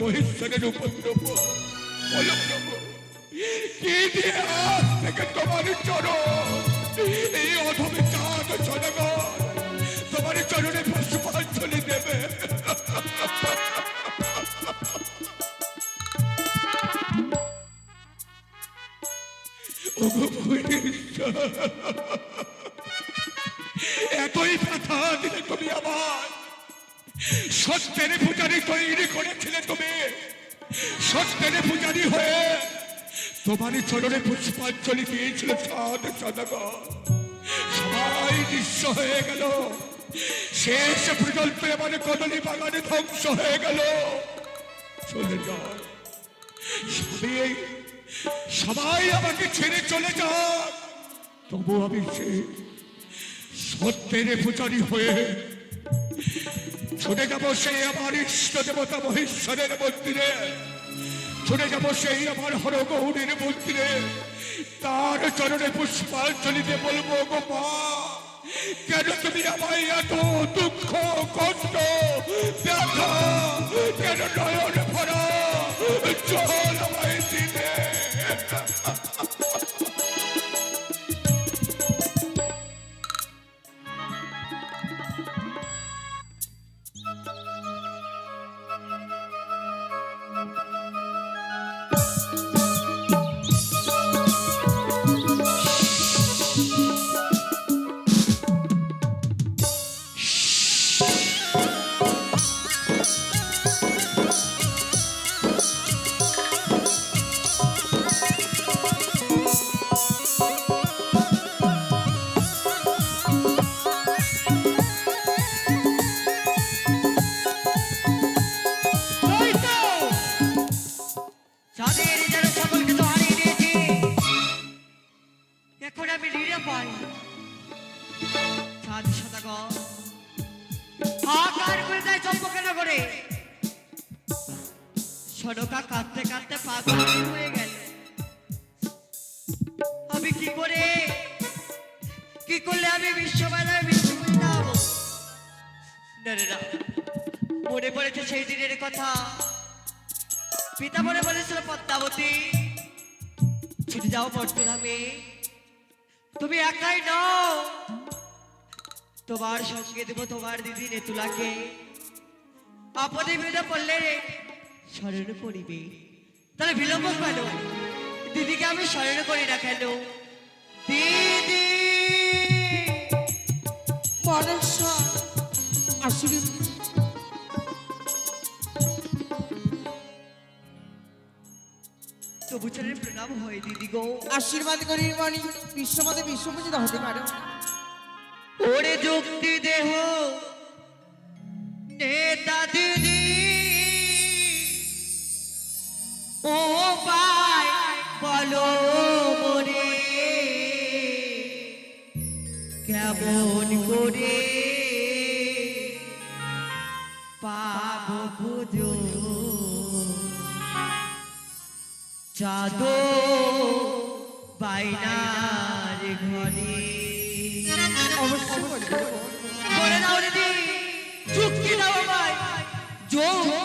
মহেশ্বরের উপদ্রব কি তোমার চরণে পুষ্পাঞ্জলি দেবে এতই ব্যথা দিলে তুমি আমার। সত্যের পূজারি তৈরি করেছিলে তুমি। সত্যের পূজারি হয়ে তোমার চরণে পুষ্পাঞ্জলি দিয়েছিল সাদ সদাগর সবাই নিঃস্ব হয়ে গেল। শেষ প্রকল্পে আমার কদলী বাগানে ধ্বংস হয়ে গেল। চলে যাও। সবাই আমাকে ছেড়ে চলে যাক। তবু আমি সে সত্যের পূজারি হয়ে ছুটে যাব সেই আমার ইষ্ট দেবতা মহেশ্বরের মন্দিরে। ছুটে যাব সেই আমার হর গৌরীর মন্দিরে। তার চরণে পুষ্পাঞ্জলিতে বলব গো মা কেন তুমি আমায় এত দুঃখ, কষ্ট দেয় চম্পকের করে সনকা কাঁদতে কাঁদতে পাগল হয়ে গেল। আমি কি করে, কি করলে আমি বিশ্ববিদ্যালয় হব না মনে পড়েছে সেই দিনের কথা। পিতা মনে বলেছিল, পদ্মাবতী, ছুটে যাও বর্তমানে তুমি একাই নও। তোমার সঙ্গে দেব তোমার দিদি নেতুলাকে। আপদে বিপদে পড়লে স্মরণ করিবে তাহলে বিলম্ব কেন? দিদিকে আমি স্মরণ করি না কেন? দিদি! তবু প্রণাম হয় দিদি গো। আশীর্বাদ করি মনি বিশ্বমতে বিশ্বপূজিত হতে পারো। ওরে যুক্তি দেহ দিদি। ও পায় বলো মরে কেমন করে পাব পুজো? চাঁদো বাইনার ঘরে। অবশ্যই করে দাও দিদি চুক্তি দাও। আমায়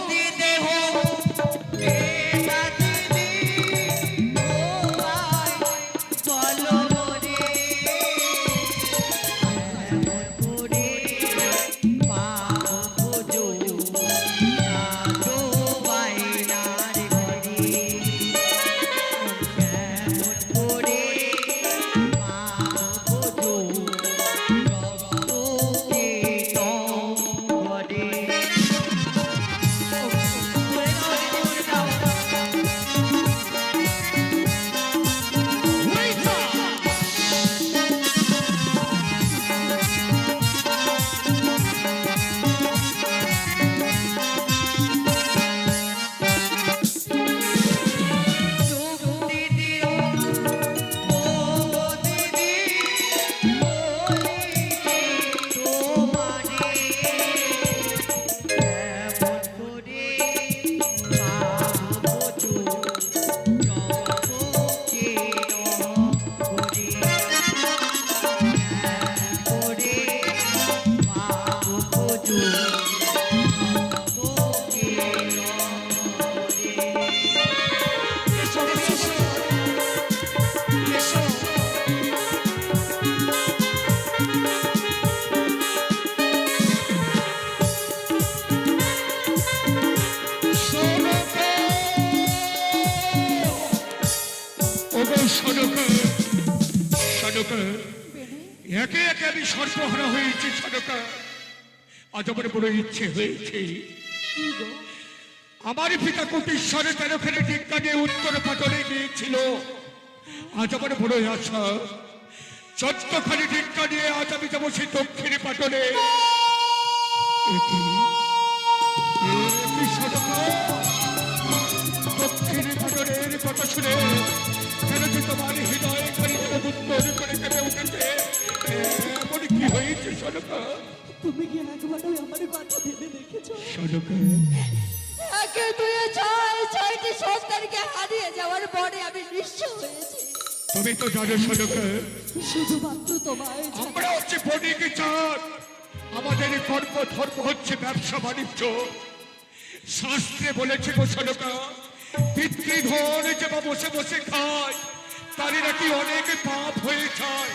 একে একে আমি সর্বহারা হয়েছি আজ আমার বড় ইচ্ছে হয়েছে। আমার পিতা কোটিশ্বরে উত্তর পাটনে গিয়েছিল আজ আমার বড় আশা। চোদ্দখানি টিকা নিয়ে আজ আমি যাব সেই দক্ষিণে পাটলে। দক্ষিণে পাটনের কথা শুনে কেন যে তোমার হৃদয় এমন কি হয়েছে সনকা তুমি কি একবারও আমার কথা ভেবে দেখেছ? সনকা একে দুই ছয় ছয়টি সন্তানকে হারিয়ে যাওয়ার পরে আমি নিঃস্ব হয়েছি। তুমি তো জানো সনকা শুধুমাত্র তোমায়। আমরা হচ্ছে বণিক চাঁদ আমাদের কর্ম ধর্ম হচ্ছে ব্যবসা বাণিজ্য। শাস্ত্রে বলেছে গো গোসলকা পিতৃধন যে বসে বসে খায় তারই নাকি অনেক পাপ হয়ে যায়।